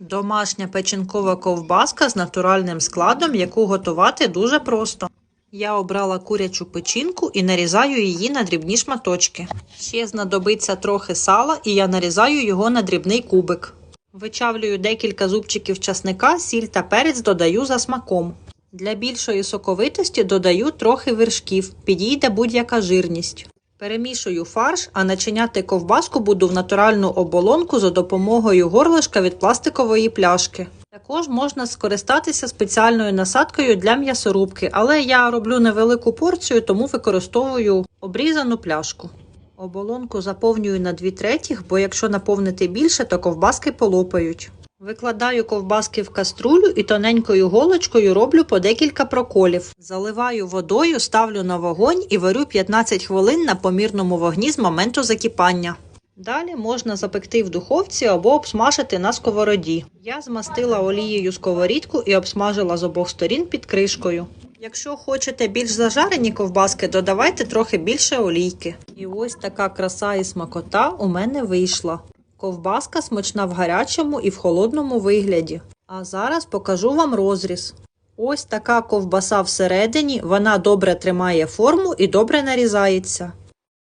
Домашня печінкова ковбаска з натуральним складом, яку готувати дуже просто. Я обрала курячу печінку і нарізаю її на дрібні шматочки. Ще знадобиться трохи сала, і я нарізаю його на дрібний кубик. Вичавлюю декілька зубчиків часника, сіль та перець додаю за смаком. Для більшої соковитості додаю трохи вершків, підійде будь-яка жирність. Перемішую фарш, а начиняти ковбаску буду в натуральну оболонку за допомогою горлишка від пластикової пляшки. Також можна скористатися спеціальною насадкою для м'ясорубки, але я роблю невелику порцію, тому використовую обрізану пляшку. Оболонку заповнюю на 2 третіх, бо якщо наповнити більше, то ковбаски полопають. Викладаю ковбаски в каструлю і тоненькою голочкою роблю по декілька проколів. Заливаю водою, ставлю на вогонь і варю 15 хвилин на помірному вогні з моменту закипання. Далі можна запекти в духовці або обсмажити на сковороді. Я змастила олією сковорідку і обсмажила з обох сторін під кришкою. Якщо хочете більш зажарені ковбаски, додавайте трохи більше олійки. І ось така краса і смакота у мене вийшла. Ковбаска смачна в гарячому і в холодному вигляді. А зараз покажу вам розріз. Ось така ковбаса всередині, вона добре тримає форму і добре нарізається.